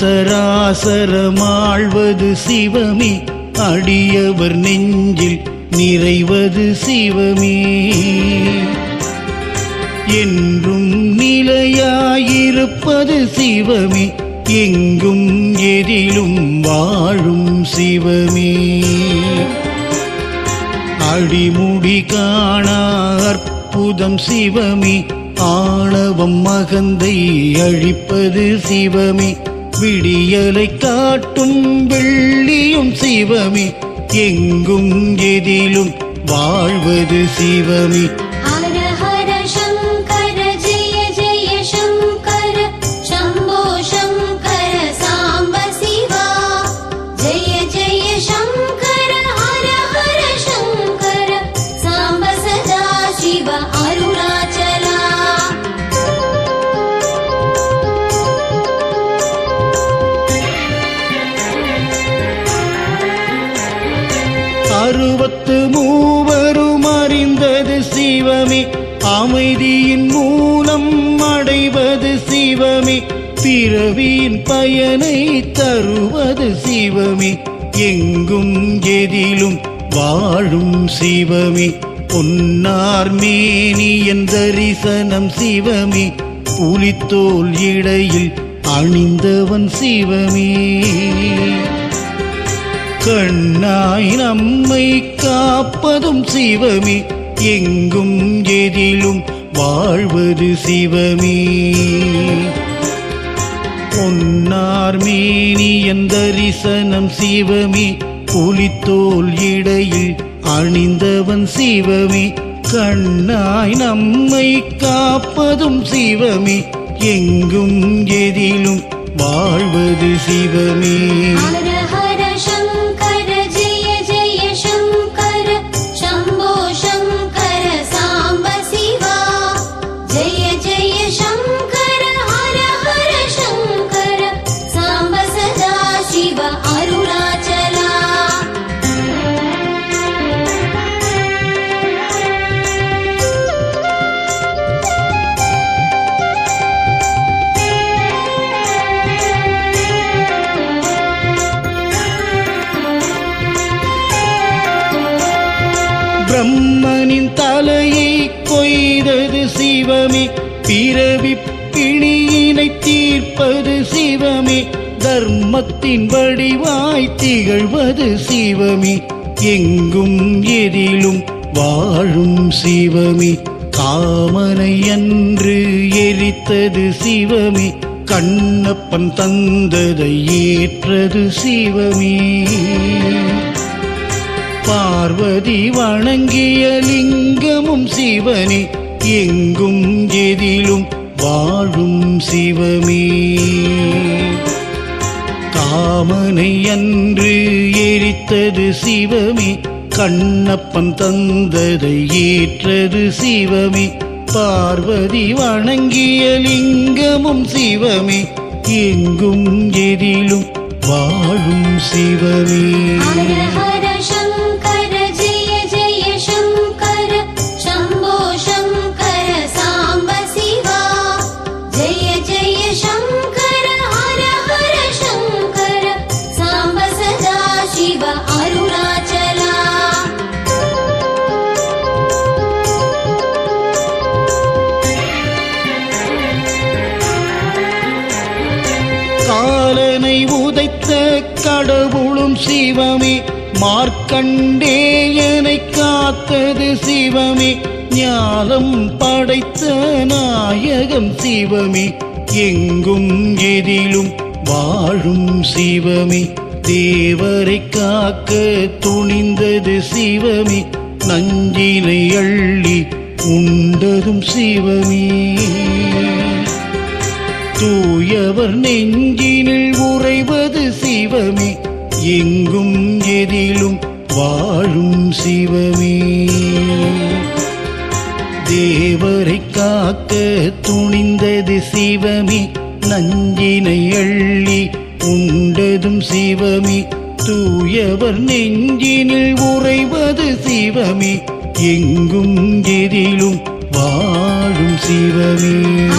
சராசரமாழ்வது சிவமே. அடியவர் நெஞ்சில் நிறைவது சிவமே. என்றும் நிலையாயிருப்பது சிவமே. எங்கும் எதிலும் வாழும் சிவமே. அடிமுடி காணா அற்புதம் சிவமே. ஆணவம் மகந்தை அழிப்பது சிவமே. விடியலை காட்டும் வெள்ளியும் சிவமே. எங்கும் எதிலும் வாழ்வது சிவமே. அருணா அறுபத்து மூவரும் அறிந்தது சிவமே. அமைதியின் மூலம் அடைவது சிவமே. பிறவியின் பயனை தருவது சிவமே. எங்கும் எதிலும் வாழும் சிவமே. பொன்னார் மேனியன் தரிசனம் சிவமே. புலித்தோல் இடையில் அணிந்தவன் சிவமே. கண்ணாய் நம்மை காப்பதும் சிவமே. எங்கும் எதிலும் வாழ்வது சிவமே. பொன்னார் மேனியன் தரிசனம் சிவமே. புலித்தோல் இடையில் அணிந்தவன் சிவமே. கண்ணாய் நம்மை காப்பதும் சிவமே. எங்கும் எதிலும் வாழ்வது சிவமே. பிரம்மனின் தலையை கொய்தது சிவமே. பிறவி பிணியினை தீர்ப்பது சிவமே. தர்மத்தின் வடிவாய் திகழ்வது சிவமே. எங்கும் எதிலும் வாழும் சிவமே. காமனை அன்று எரித்தது சிவமே. கண்ணப்பன் தந்ததை ஏற்றது சிவமே. பார்வதி வணங்கிய லிங்கமும் சிவனே எங்கும் எதிலும் வாழும் சிவமே. காமனை அன்று எரித்தது சிவமே கண்ணப்பன் தந்ததை ஏற்றது சிவமே. பார்வதி வணங்கிய லிங்கமும் சிவமே எங்கும் எதிலும் வாழும் சிவமே. கடவுளும் சிவமே. மார்க்கண்டேயனை காத்தது சிவமே. ஞானம் படைத்த நாயகம் சிவமே. எங்கும் எதிலும் வாழும் சிவமே. தேவரை காக்க துணிந்தது சிவமே. நஞ்சினை அள்ளி உண்டதும் சிவமே. தூயவர் நெஞ்சினில் உறைவது சிவமே. எங்கும் எதிலும் வாழும் சிவமே. தேவரை காக்க துணிந்தது சிவமே. நஞ்சினை அள்ளி உண்டதும் சிவமே. தூயவர் நெஞ்சினில் உறைவது சிவமே. எங்கும் எதிலும் வாழும் சிவமே.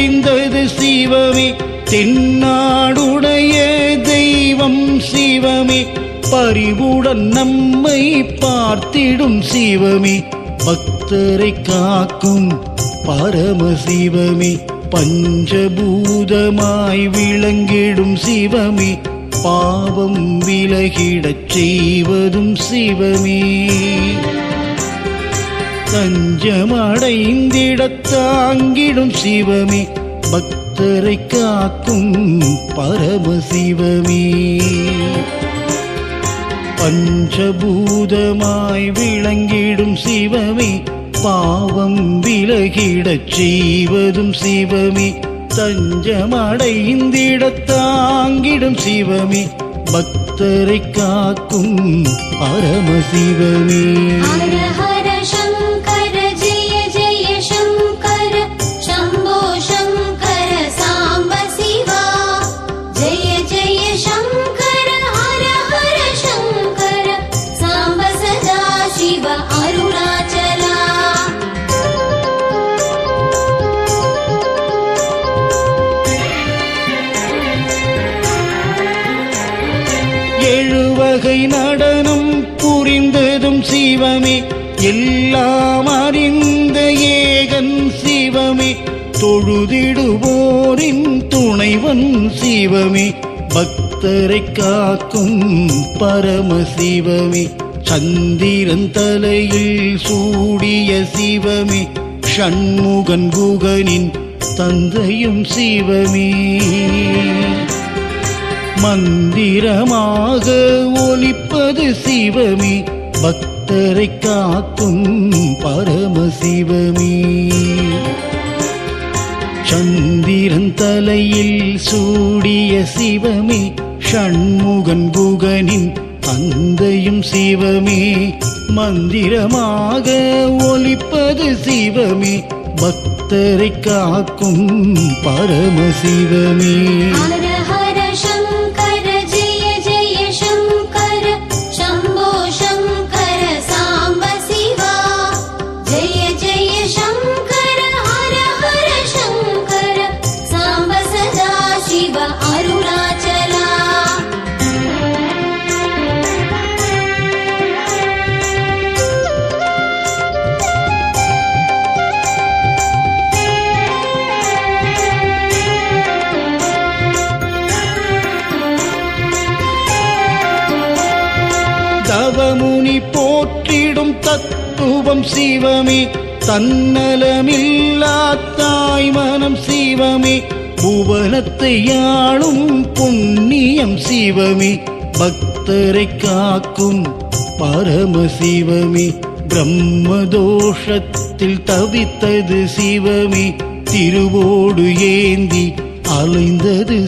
தெரிந்தது சிவமே. தென்னாடுடைய தெய்வம் சிவமே. பரிவுடன் நம்மை பார்த்திடும் சிவமே. பக்தரை காக்கும் பரமசிவமே பஞ்சபூதமாய் விளங்கிடும் சிவமே. பாவம் விலகிடச் செய்வதும் சிவமே. தஞ்சமடைந்திடத் தாங்கிடும் சிவமே பக்தரை காக்கும் பரமசிவமே. பஞ்சபூதமாய் விளங்கிடும் சிவமே பாவம் விலகிடச் செய்வதும் சிவமே. தஞ்சமடைந்திடத் தாங்கிடும் சிவமே பக்தரை காக்கும் பரமசிவமே. உலகை நடனம் புரிந்ததும் சிவமே. எல்லாம் அறிந்த ஏகன் சிவமே. தொழுதிடுவோரின் துணைவன் சிவமே. பக்தரை காக்கும் பரமசிவமே சந்திரன் தலையில் சூடிய சிவமே. ஷண்முகன் குகனின் தந்தையும் சிவமே. மந்திரமாக ஒலிப்பது சிவமே. பக்தரை காக்கும் பரமசிவமே. சந்திரன் தலையில் சூடிய சிவமே. ஷண்முகன் குகனின் தந்தையும் சிவமே. மந்திரமாக ஒலிப்பது சிவமே. பக்தரை காக்கும் பரமசிவமே. தவமுனி போற்றிடும் தத்துவம் சிவமே தன்னலமில்லா தாய் மனம் சிவமே. புவனத்தை யாழும் புண்ணியம் சிவமே. பக்தரை காக்கும் பரம சிவமே. பிரம்மதோஷத்தில் தவித்தது சிவமே. திருவோடு ஏந்தி அலைந்தது